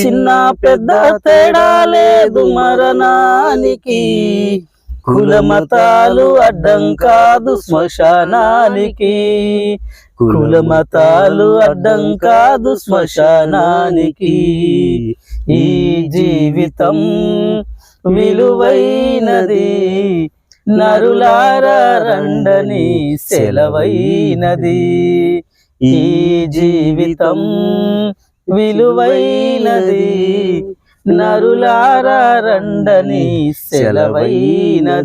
చిన్న పెద్ద తేడా లేదు మరణానికి. కుల మతాలు అడ్డం కాదు శ్మశానానికి. కుల మతాలు అడ్డం కాదు శ్మశానానికి. ఈ జీవితం విలువైనది. నరులారా రండని సెలవైనది. ఈ జీవితం విలువైనది నరులారా రండని సెలవైనది.